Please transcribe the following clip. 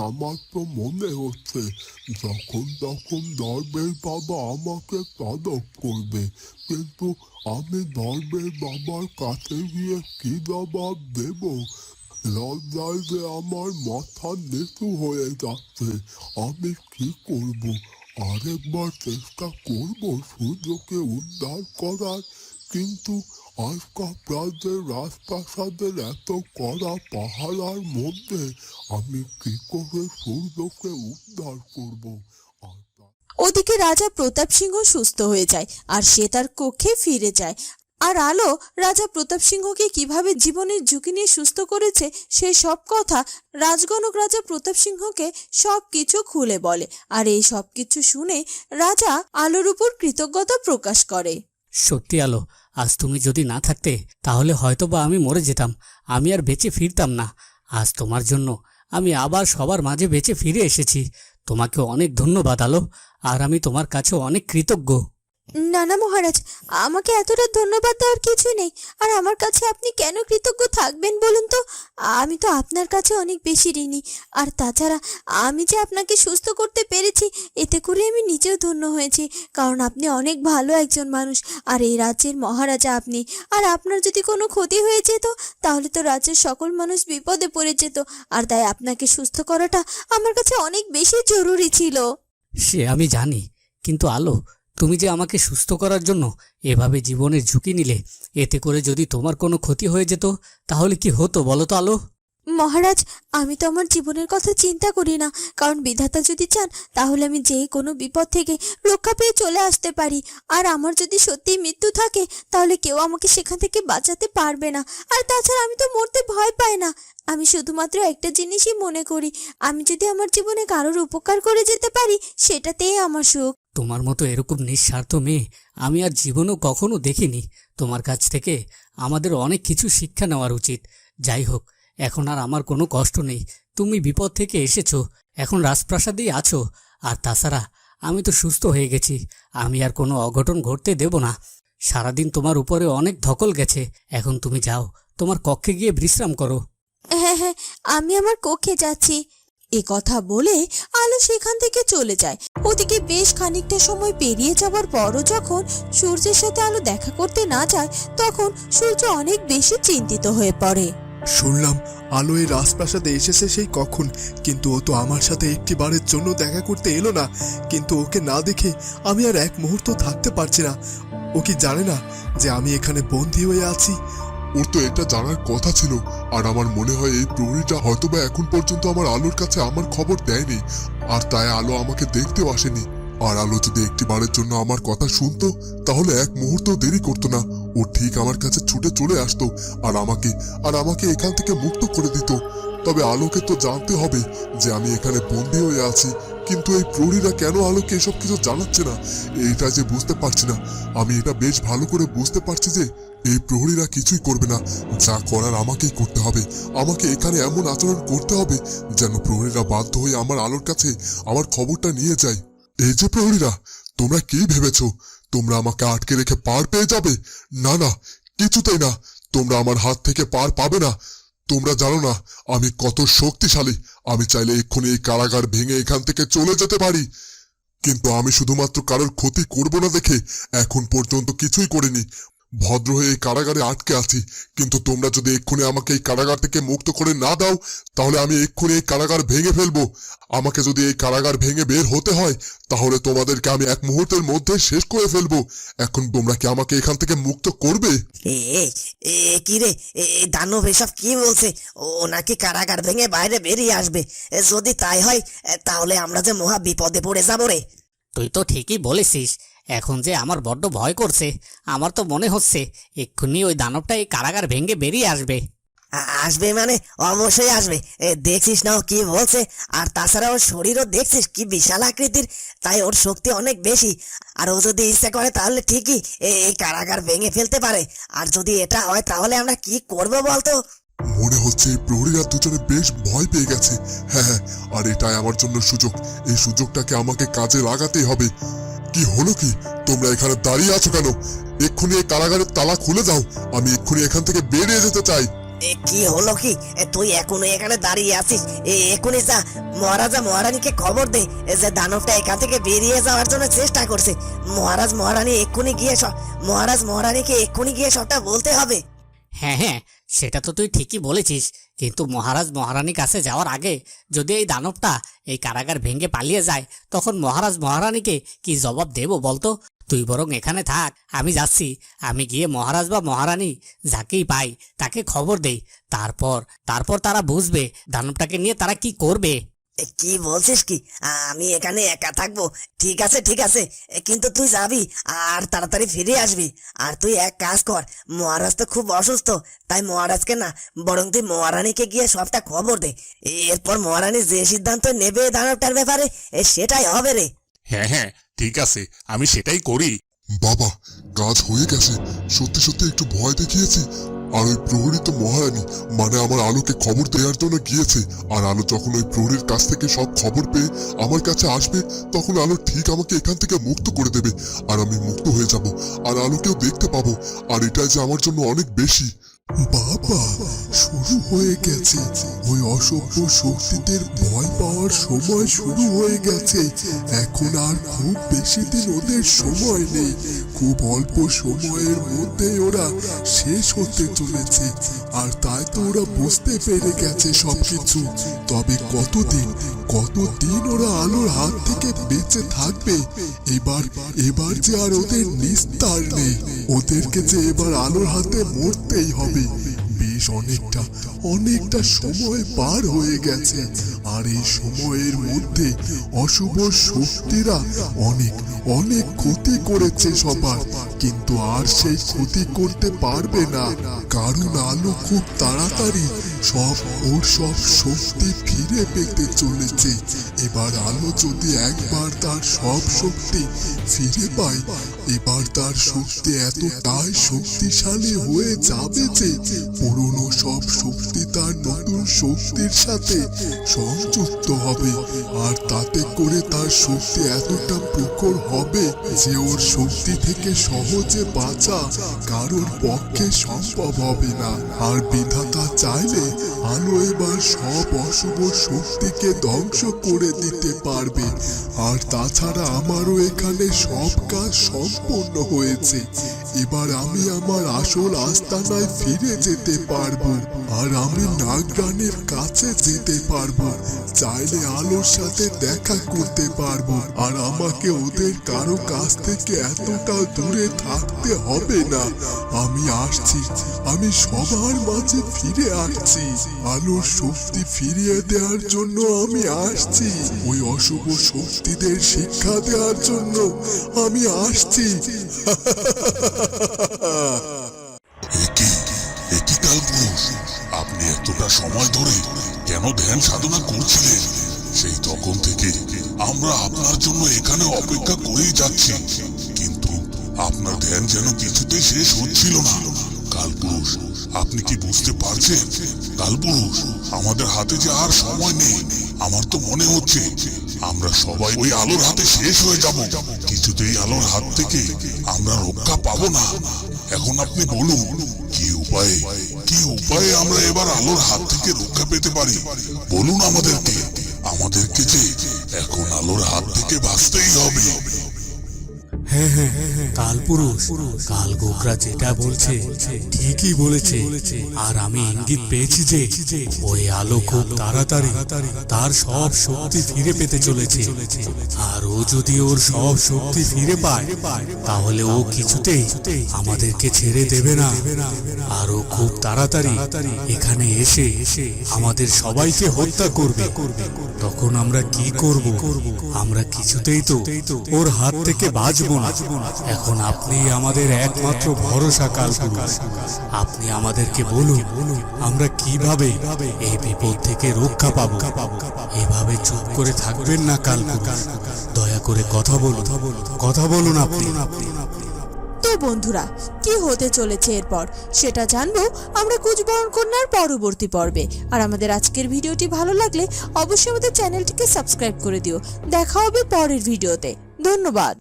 আমার তো মনে হচ্ছে, যখন তখন বাবা আমাকে তলব করবে। কিন্তু আমি বাবার কাছে গিয়ে জবাব দেব? লজ্জায় যে আমার মাথা নিচু হয়ে যাচ্ছে। আমি কি করব? আরেকবার চেষ্টা করব সূর্যকে উদ্ধার করার। কিন্তু আজকা রাজপ্রাসাদের এত কড়া পাহারার মধ্যে আমি কি করে সূর্যকে উদ্ধার করব? ওদিকে রাজা প্রতাপ সিংহ সুস্থ হয়ে যায় আর সে তার কক্ষে ফিরে যায়। আর আলো, রাজা প্রতাপ সিংহকে কীভাবে জীবনের ঝুঁকি নিয়ে সুস্থ করেছে সে সব কথা রাজগণক রাজা প্রতাপ সিংহকে সব কিছু খুলে বলে। আর এই সব কিছু শুনে রাজা আলোর উপর কৃতজ্ঞতা প্রকাশ করে। সত্যি আলো, আজ তুমি যদি না থাকতে, তাহলে হয়তো বা আমি মরে যেতাম, আমি আর বেঁচে ফিরতাম না। আজ তোমার জন্য আমি আবার সবার মাঝে বেঁচে ফিরে এসেছি। তোমাকে অনেক ধন্যবাদ আলো, আর আমি তোমার কাছে অনেক কৃতজ্ঞ। না না মহারাজ, আমাকে এতটা ধন্যবাদ দেওয়ার কিছু নেই। আর আমার কাছে আপনি কেন কৃতজ্ঞ থাকবেন বলুন তো? আমি তো আপনার কাছে অনেক বেশি ঋণী। আর তাছাড়া আমি যে আপনাকে সুস্থ করতে পেরেছি, এতে করে আমি নিজেও ধন্য হয়েছি, কারণ আপনি অনেক ভালো একজন মানুষ। আর এই রাজ্যের মহারাজা আপনি। আর আপনার যদি কোনো ক্ষতি হয়ে যেত, তাহলে তো রাজ্যের সকল মানুষ বিপদে পড়ে যেত। আর তাই আপনাকে সুস্থ করাটা আমার কাছে অনেক বেশি জরুরি ছিল। সে আমি জানি, কিন্তু আলো তুমি যে আমাকে সুস্থ করার জন্য এভাবে জীবনের ঝুঁকি নিলে, এতে করে যদি তোমার কোনো ক্ষতি হয়ে যেত, তাহলে কি হতো বলো তো আলো? মহারাজ, আমি তো আমার জীবনের কথা চিন্তা করি না, কারণ বিধাতা যদি চান, তাহলে আমি যে কোনো বিপদ থেকে রক্ষা পেয়ে চলে আসতে পারি। আর আমার যদি সত্যিই মৃত্যু থাকে, তাহলে কেউ আমাকে সেখান থেকে বাঁচাতে পারবে না। আর তাছাড়া আমি তো মরতে ভয় পাই না। আমি শুধুমাত্র একটা জিনিসই মনে করি, আমি যদি আমার জীবনে কারোর উপকার করে যেতে পারি, সেটাতেই আমার সুখ। তোমার মতো এরকম নিঃস্বার্থ মেয়ে আমি আর জীবনেও কখনো দেখিনি। তোমার কাছ থেকে আমাদের অনেক কিছু শিক্ষা নেওয়ার উচিত। যাই হোক, এখন আর আমার কোনো কষ্ট নেই। তুমি বিপদ থেকে এসেছ, এখন রাজপ্রাসাদেই আছো। আর তাছাড়া আমি তো সুস্থ হয়ে গেছি, আমি আর কোনো অঘটন ঘটতে দেব না। সারাদিন তোমার উপরে অনেক ধকল গেছে, এখন তুমি যাও, তোমার কক্ষে গিয়ে বিশ্রাম করো। হ্যাঁ হ্যাঁ আমি আমার কক্ষে যাচ্ছি। এ কথা বলে আলো সেখান থেকে চলে যায়। ওদিকে বেশ খানিকটা সময় পেরিয়ে যাবার পরও যখন সূর্যের সাথে আলো দেখা করতে না যায় তখন সূর্য অনেক বেশি চিন্তিত হয়ে পড়ে। শুনলাম আলো এই রাজপ্রাসাদে এসেছে সেই কখন কিন্তু ও তো আমার সাথে একটি বারের জন্য দেখা করতে এলো না। কিন্তু ওকে না দেখে আমি আর এক মুহূর্ত থাকতে পারছি না। ও কি জানে না যে আমি এখানে বন্দী হয়ে আছি? ওর তো এটা জানার কথা ছিল। আর আমার মনে হয় এই প্রহরীটা হয়তোবা এখন পর্যন্ত আমার আলোর কাছে আমার খবর দেয়নি। আর তাই আলো আমাকে দেখতেও আসেনি। আর আলো যদি একটি বারের জন্য আমার কথা শুনতো, তাহলে এক মুহূর্ত দেরি করতো না। ও ঠিক আমার কাছে ছুটে চলে আসতো আর আমাকে আর আমাকে এখান থেকে মুক্ত করে দিত। তবে আলোকে তো জানতে হবে যে আমি এখানে বন্দী হয়ে আছি। কিন্তু এই প্রহরীরা কেন আলোকে এসব কিছু জানাচ্ছে না? এইটা যে বুঝতে পারছি না। আমি এটা বেশ ভালো করে বুঝতে পারছি যে এই প্রহরীরা কিছুই করবে না। যা করার আমাকেই করতে হবে। আমাকে এখানে এমন আচরণ করতে হবে যেন প্রহরীরা বাধ্য হয়ে আমার আলোর কাছে আমার খবরটা নিয়ে যায়। এই যে প্রহরীরা, তোমরা কি ভেবেছো? তোমরা আমাকে আটকে রেখে পার পেয়ে যাবে? না না, কিছুতেই না। তোমরা আমার হাত থেকে পার পাবে না। তোমরা জানো না, আমি কত শক্তিশালী। আমি চাইলে এক্ষুনি এই কারাগার ভেঙে এখান থেকে চলে যেতে পারি। কিন্তু আমি শুধুমাত্র কারোর ক্ষতি করব না দেখে এখন পর্যন্ত কিছুই করিনি। ভদ্র হয়ে এই কারাগারে আটকে আছি। কিন্তু তোমরা যদি এক্ষুনি আমাকে এই কারাগার থেকে মুক্ত করে না দাও তাহলে আমি এক্ষুনি এই কারাগার ভেঙে ফেলব। আমাকে যদি এই কারাগার ভেঙে বের হতে হয় তাহলে তোমাদেরকে আমি এক মুহূর্তের মধ্যে শেষ করে ফেলব। এখন তোমরা কি আমাকে এখান থেকে মুক্ত করবে? এ এ- এ কি রে? দানব এসব কি বলছে? ও নাকি কারাগার ভেঙে বাইরে বেরিয়ে আসবে। যদি তাই হয় তাহলে আমরা যে মহা বিপদে পড়ে যাব রে। তুই তো ঠিকই বলেছিস। এখন যে আমার বড্ড ভয় করছে আমার তো মনে হচ্ছে এক্ষুনি ওই দানবটা এই কারাগার ভেঙে বেরিয়ে আসবে। আসবে মানে? অবশ্যই আসবে। এ, দেখছিস না ও কি বলছে? আর তাছাড়া ওর শরীরও দেখছিস কি বিশাল আকৃতির তাই ওর শক্তি অনেক বেশি। আর ও যদি ইচ্ছা করে তাহলে ঠিকই এ- এই কারাগার ভেঙে ফেলতে পারে। আর যদি এটা হয় তাহলে আমরা কি করব বলতো? মনে হচ্ছে এই প্রহরীরা দুজনে বেশ ভয় পেয়ে গেছে। হ্যাঁ হ্যাঁ আর এটাই আমার জন্য সুযোগ। এই সুযোগটাকে আমাকে কাজে লাগাতেই হবে। কি হলো কি? তোমরা এখানে দাঁড়িয়ে আছো কেন? এক্ষুনি এই কারাগারের তালা খুলে দাও। আমি এক্ষুনি এখান থেকে বেরিয়ে যেতে চাই। এ কি হলো কি? এ তুই এখনও এখানে দাঁড়িয়ে আছিস? এ এখনই যা। মহারাজা মহারানীকে খবর দে যে দানবটা এখান থেকে বেরিয়ে যাওয়ার জন্য চেষ্টা করছে। মহারাজ মহারানী এক্ষুনি গিয়ে সব মহারাজ মহারানীকে এক্ষুনি গিয়ে সবটা বলতে হবে। হ্যাঁ হ্যাঁ। সেটা তো তুই ঠিকই বলেছিস, কিন্তু মহারাজ মহারানীর কাছে যাওয়ার আগে যদি এই দানবটা এই কারাগার ভেঙে পালিয়ে যায়, তখন মহারাজ মহারানীকে কি জবাব দেব বলতো? তুই বরং এখানে থাক, আমি যাচ্ছি। আমি গিয়ে মহারাজ বা মহারানী যাকেই পাই তাকে খবর দেই। তারপর তারপর তারা বুঝবে দানবটাকে নিয়ে তারা কি করবে। কি বলছিস কি? আমি এখানে একা থাকব। ঠিক আছে ঠিক আছে। এ, কিন্তু তুই যাবি আর তাড়াতাড়ি ফিরে আসবি। আর তুই এক কাজ কর মহারাজ তো খুব অসুস্থ। তাই মহারাজকে না বরং তুই মহারানীকে গিয়ে সবটা খবর দে। এরপর মহারানী যে সিদ্ধান্ত নেবে দানবটার ব্যাপারে এ, সেটাই হবে রে। হ্যাঁ হ্যাঁ ঠিক আছে। আমি সেটাই করি। বাবা কাজ হয়ে গেছে। সত্যি সত্যি একটু ভয় দেখিয়েছি। আর ওই প্রহরী তো মহারানী মানে আমার আলোকে খবর দেওয়ার জন্য গিয়েছে। আর আলো যখন ওই প্রহরীর কাছ থেকে সব খবর পেয়ে আমার কাছে আসবে, তখন আলো ঠিক আমাকে এখান থেকে মুক্ত করে দেবে, আর আমি মুক্ত হয়ে যাব, আর আলোকেও দেখতে পাবো, আর এটাই যে আমার জন্য অনেক বেশি। বাবা, শুরু হয়ে গেছে। ওই অসভ্য শক্তিদের ভয় পাওয়ার সময় শুরু হয়ে গেছে। এখন আর খুব বেশি দিন ওদের সময় নেই। খুব অল্প সময়ের মধ্যে ওরা শেষ হতে চলেছে। আর তাই তো ওরা বুঝতে পেরে গেছে সবকিছু। তবে কতদিন কতদিন ওরা আলোর হাত থেকে বেঁচে থাকবে? এবার এবার যে আর ওদের নিস্তার নেই। ওদেরকে যে এবার আলোর হাতে মরতেই হবে। বেশ অনেকটা অনেকটা সময় পার হয়ে গেছে। আর এই সময়ের মধ্যে অশুভ শক্তিরা অনেক অনেক ক্ষতি করেছে সবার। কিন্তু আর সেই ক্ষতি করতে পারবে না। কারণ আলো খুব তাড়াতাড়ি সব ওর সব শক্তি ফিরে পেতে চলেছে। এবার আলো যদি একবার তার সব শক্তি ফিরে পায়, এবার তার শক্তি এতটাই শক্তিশালী হয়ে যাবে যে পুরনো সব শক্তি তার নতুন শক্তির সাথে সংযুক্ত হবে। আর তাতে করে তার শক্তি এতটা প্রখর হবে যে ওর শক্তি থেকে সহজে বাঁচা কারোর পক্ষে সম্ভব হবে না। আর বিধাতা চাইলে আলো এবার সব অশুভ শক্তিকে ধ্বংস করে দিতে পারবে। আর তাছাড়া আমারও এখানে সব কাজ সম্পন্ন হয়েছে। এবার আমি আমার আসল আস্তানায় ফিরে যেতে পারব আর আমি নাগরানের কাছে যেতে পারব। চাইলে আলোর সাথে দেখা করতে পারব। আর আমাকে ওদের কারও কাছ থেকে এতটা দূরে থাকতে হবে না। আমি আসছি। আমি সবার মাঝে ফিরে আসছি। আলোর শক্তি ফিরিয়ে দেওয়ার জন্য আমি আসছি। ওই অশুভ শক্তিদের শিক্ষা দেওয়ার জন্য আমি আসছি। আপনি এতটা সময় ধরে কেন ধ্যান সাধনা করছিলেন? সেই তখন থেকে আমরা আপনার জন্য এখানে অপেক্ষা করেই যাচ্ছি। কিন্তু আপনার ধ্যান যেন কিছুতেই শেষ হচ্ছিল না। কালপুরুষ আপনি কি বুঝতে পারছেন? কালপুরুষ আমাদের হাতে যে আর সময় নেই, আমার তো মনে হচ্ছে আমরা সবাই ওই আলোর হাতে শেষ হয়ে যাব। কিছুতেই আলোর হাত থেকে আমরা রক্ষা পাবো না। এখন আপনি বলুন, কি উপায়ে কি উপায়ে আমরা এবার আলোর হাত থেকে রক্ষা পেতে পারি? বলুন আমাদেরকে। আমাদেরকে যে এখন আলোর হাত থেকে বাঁচতেই হবে। হ্যাঁ হ্যাঁ কালপুরুষ কাল গোকরা যেটা বলছে, ঠিকই বলেছে। আর আমি ইঙ্গিত পেয়েছি যে, ওই আলো খুব তাড়াতাড়ি তার সব শক্তি ফিরে পেতে চলেছে। আর ও যদি ওর সব শক্তি ফিরে পায়, তাহলে ও কিছুতেই আমাদেরকে ছেড়ে দেবে না। আর ও খুব তাড়াতাড়ি এখানে এসে আমাদের সবাইকে হত্যা করবে। তখন আমরা কি করব? আমরা কিছুতেই তো ওর হাত থেকে বাঁচবো এখন আপনি আমাদের একমাত্র ভরসা কালপুরুষ আপনি আমাদেরকে বলুন, আমরা কীভাবে এই বিপদ থেকে রক্ষা পাবো? এভাবে চুপ করে থাকবেন না কালপুরুষ দয়া করে কথা বলুন কথা বলুন আপনি। তো বন্ধুরা, কি হতে চলেছে এরপর? সেটা জানব আমরা কুচবরণ কন্যার পরবর্তী পর্বে। আর আমাদের আজকের ভিডিওটি ভালো লাগলে অবশ্যই আমাদের চ্যানেলটিকে সাবস্ক্রাইব করে দিও। দেখা হবে পরের ভিডিওতে। ধন্যবাদ।